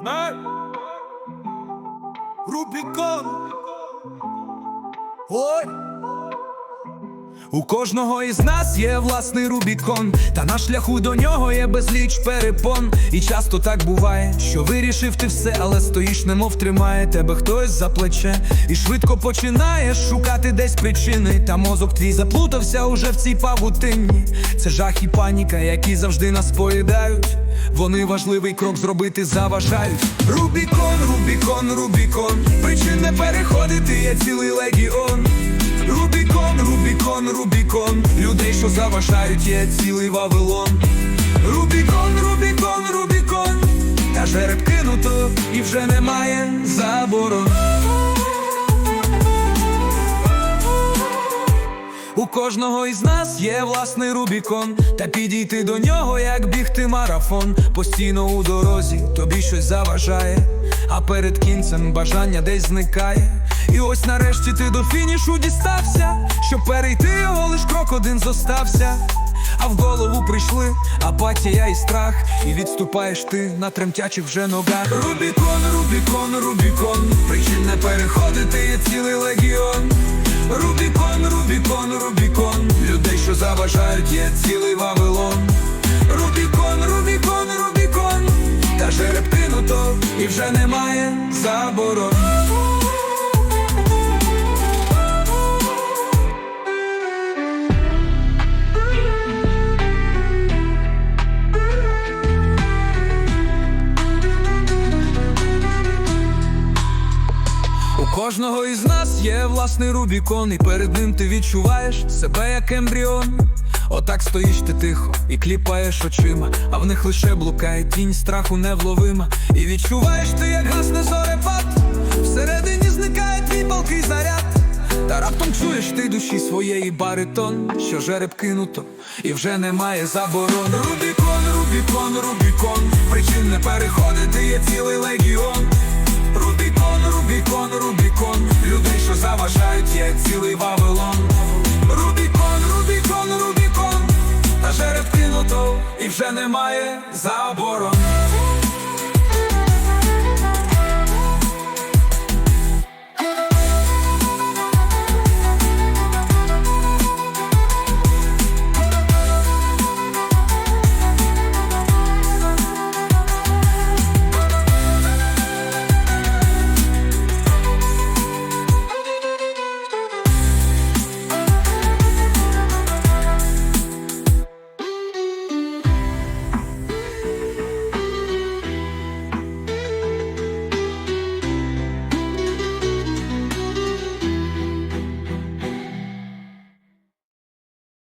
Знай. Рубікон. Ой. У кожного із нас є власний Рубікон, та на шляху до нього є безліч перепон. І часто так буває, що вирішив ти все, але стоїш, немов тримає тебе хтось за плече, і швидко починаєш шукати десь причини. Та мозок твій заплутався уже в цій павутинні. Це жах і паніка, які завжди нас поїдають. Вони важливий крок зробити заважають. Рубікон, Рубікон, Рубікон. Причин не переходити, є цілий легіон. Рубікон, Рубікон, Рубікон. Людей, що заважають, є цілий Вавилон. Рубікон, Рубікон, Рубікон. Та жереб кинуто і вже немає заборон. У кожного із нас є власний Рубікон, та підійти до нього, як бігти марафон. Постійно у дорозі тобі щось заважає, а перед кінцем бажання десь зникає. І ось нарешті ти до фінішу дістався, щоб перейти його лиш крок один зостався. А в голову прийшли апатія і страх, і відступаєш ти на тремтячих вже ногах. Рубікон, Рубікон, Рубікон, причин не переходити, є цілий легіон. Рубікон, Рубікон, Рубікон, людей, що заважають, є цілий Вавилон. І вже немає заборон. Кожного із нас є власний Рубікон, і перед ним ти відчуваєш себе як ембріон. Отак стоїш ти тихо і кліпаєш очима, а в них лише блукає тінь страху невловима. І відчуваєш ти, як гасне зорепад, всередині зникає твій палкий заряд. Та раптом чуєш ти душі своєї баритон, що жереб кинуто, і вже немає заборон. Рубікон, Рубікон, Рубікон, причин не переходити, є цілий легіон. Є цілий Вавилон. Рубікон, Рубікон, Рубікон, та жереб кинуто, і вже немає заборон.